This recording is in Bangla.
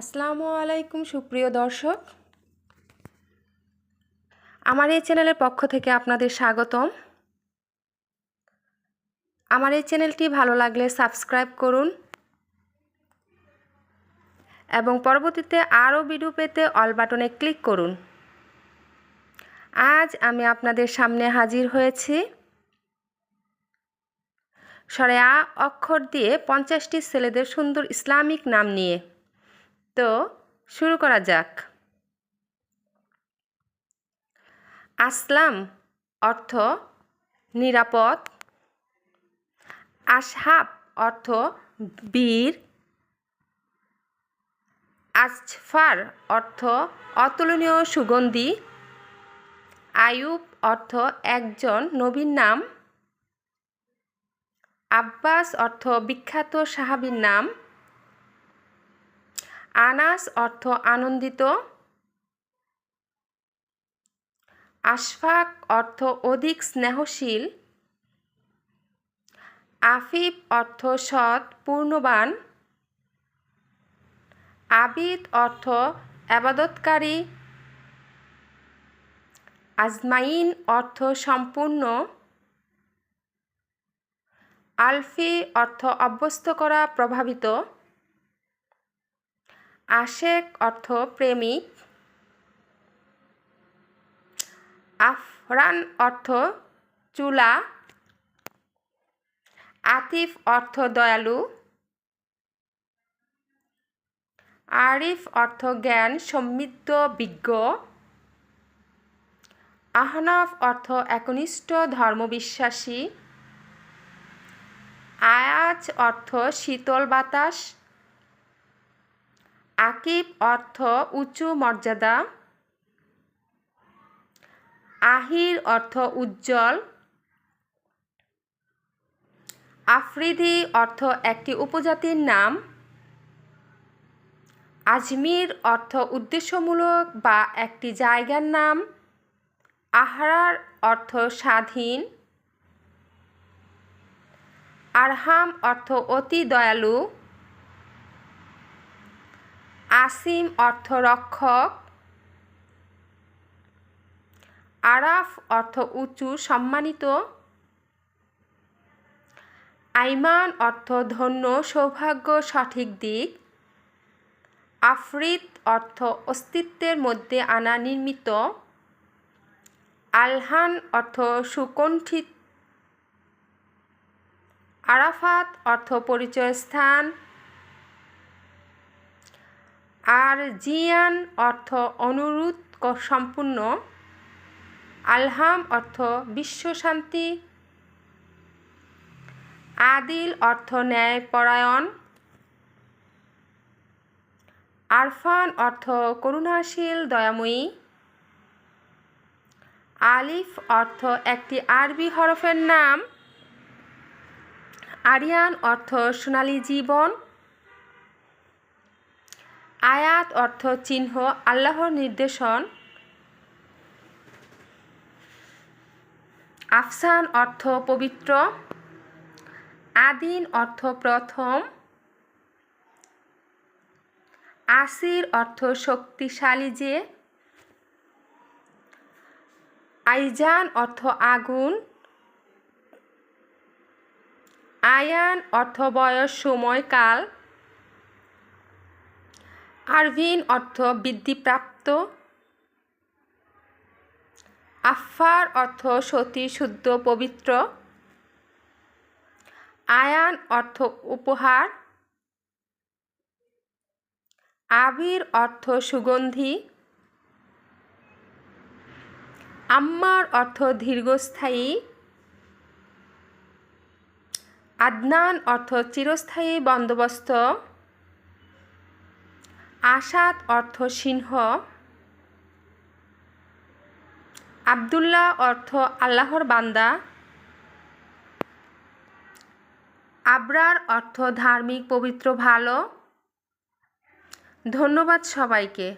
আসসালামু আলাইকুম, সুপ্রিয় দর্শক। আমার এই চ্যানেলের পক্ষ থেকে আপনাদের স্বাগতম। আমার এই চ্যানেলটি ভালো লাগলে সাবস্ক্রাইব করুন এবং পরবর্তীতে আরও ভিডিও পেতে অল বাটনে ক্লিক করুন। আজ আমি আপনাদের সামনে হাজির হয়েছি সরে আ অক্ষর দিয়ে পঞ্চাশটি ছেলেদের সুন্দর ইসলামিক নাম নিয়ে। তো শুরু করা যাক। আসলাম অর্থ নিরাপদ। আসহাব অর্থ বীর। আজফার অর্থ অতুলনীয় সুগন্ধি। আয়ুব অর্থ একজন নবীর নাম। আব্বাস অর্থ বিখ্যাত সাহাবীর নাম। আনাস অর্থ আনন্দিত। আশফাক অর্থ অধিক স্নেহশীল। আফিফ অর্থ সৎ, পূর্ণবান। আবিদ অর্থ আবাদতকারী। আজমাইন অর্থ সম্পূর্ণ। আলফি অর্থ অভ্যস্ত করা প্রভাবিত। আশেক অর্থ প্রেমিক। আফরান অর্থ চুলা। আতিফ অর্থ দয়ালু। আরিফ অর্থ জ্ঞান, সমৃদ্ধ, বিজ্ঞ। আহনাফ অর্থ একনিষ্ঠ, ধর্মবিশ্বাসী। আয়াজ অর্থ শীতল বাতাস। আকিব অর্থ উঁচু মর্যাদা। আহির অর্থ উজ্জ্বল। আফ্রিদি অর্থ একটি উপজাতির নাম। আজমির অর্থ উদ্দেশ্যমূলক বা একটি জায়গার নাম। আহরার অর্থ স্বাধীন। আরহাম অর্থ অতি দয়ালু। আসিম অর্থ রক্ষক আরাফ অর্থ উঁচু, সম্মানিত। আইমান অর্থ ধন্য, সৌভাগ্য সঠিক দিক। আফরিদ অর্থ অস্তিত্বের মধ্যে আনা নির্মিত। আলহান অর্থ সুকণ্ঠিত। আরাফাত অর্থ পরিচয় স্থান আর জিয়ান অর্থ অনুরোধ সম্পূর্ণ, আলহাম অর্থ বিশ্বশান্তি আদিল অর্থ ন্যায়পরায়ণ, আরফান অর্থ করুণাশীল, দয়াময়ী, আলিফ অর্থ একটি আরবি হরফের নাম, আরিয়ান অর্থ সোনালী জীবন অর্থ চিহ্ন, আল্লাহর নির্দেশন। আফসান অর্থ পবিত্র। আদিন অর্থ প্রথম। আসির অর্থ শক্তিশালী যে। আইজান অর্থ আগুন। আয়ান অর্থ বয়স, সময়কাল। আরভিন অর্থ বৃদ্ধিপ্রাপ্ত। আফার অর্থ সতী, শুদ্ধ, পবিত্র। আয়ান অর্থ উপহার। আবির অর্থ সুগন্ধি। আম্মার অর্থ দীর্ঘস্থায়ী। আদনান অর্থ চিরস্থায়ী বন্দোবস্ত। আসাদ অর্থ সিংহ। আবদুল্লাহ অর্থ আল্লাহর বান্দা। আবরার অর্থ ধার্মিক পবিত্র ভালো। ধন্যবাদ সবাইকে।